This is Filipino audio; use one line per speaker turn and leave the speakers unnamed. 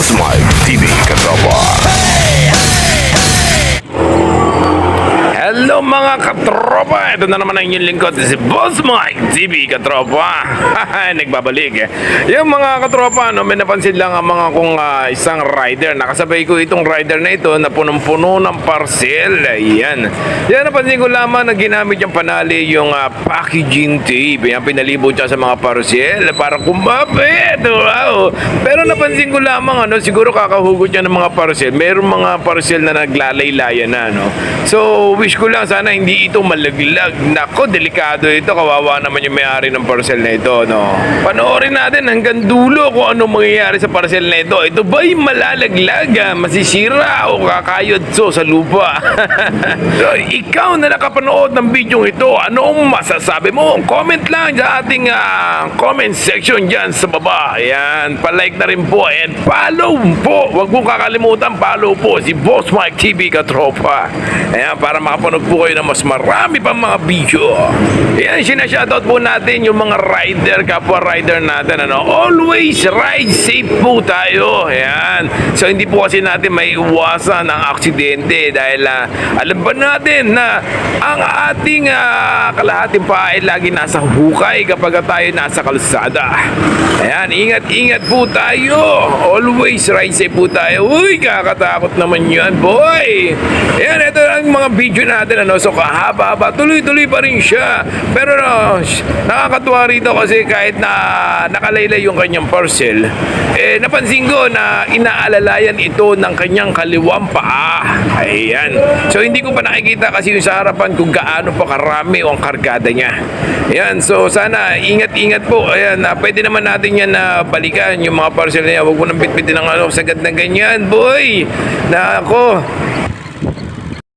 Boss Mike TV Katropa. Mga katropa! Ito na naman ang inyong lingkod si Boss Mike TV Katropa. Nagbabalik eh. Yung mga katropa, no, may napansin lang ang mga kung ah, isang rider. Nakasabay ko itong rider na ito na punong-puno ng parcel. Ayan. Yan napansin ko lamang na ginamit yung panali yung ah, packaging tape. Yan pinalibot siya sa mga parcel para kumapit. Wow! Pero napansin ko lamang ano, siguro kakahugot niya ng mga parcel. Meron mga parcel na naglalaylayan na no. So, wish ko lang sana hindi ito malaglag. Nako, delikado ito. Kawawa naman yung may-ari ng parcel na ito, no? Panoorin natin hanggang dulo kung ano mangyayari sa parcel na ito. Ito ba'y malalaglag, ah, masisira o kakayod so sa lupa? so, ikaw na nakapanood ng video ito, anong masasabi mo? Comment lang sa ating ah, comment section dyan sa baba. Ayan, palike na rin po and follow po. Huwag mong kakalimutan, follow po si Boss Mike TV Katropa. Ayan, para makapanood po kayo ng mas marami pang mga video. Ayan, sinashoutout po natin yung mga rider, kapwa rider natin. Ano? Always ride safe po tayo. Ayan. So, hindi po kasi natin may iwasan ang aksidente dahil ah, alam ba natin na ang ating ah, kalahating pa ay lagi nasa hukay kapag tayo nasa kalsada. Ayan, ingat-ingat po tayo. Always ride safe po tayo. Uy, kakatakot naman yan, boy. Ayan, ito mga video natin. Ano? So, kahaba-haba. Tuloy-tuloy pa rin siya. Pero, no, nakakatuwa rito kasi kahit na nakalaylay yung kanyang parcel, eh, napansin ko na inaalalayan ito ng kanyang kaliwang paa. Ayan. So, hindi ko pa nakikita kasi yung sa harapan kung gaano pa karami o ang kargada niya. Ayan. So, sana ingat-ingat po. Ayan. ah, pwede naman natin yan na balikan yung mga parcel niya. Huwag mo nang bitbitin ng ano, sagad na ganyan, boy. Na ako,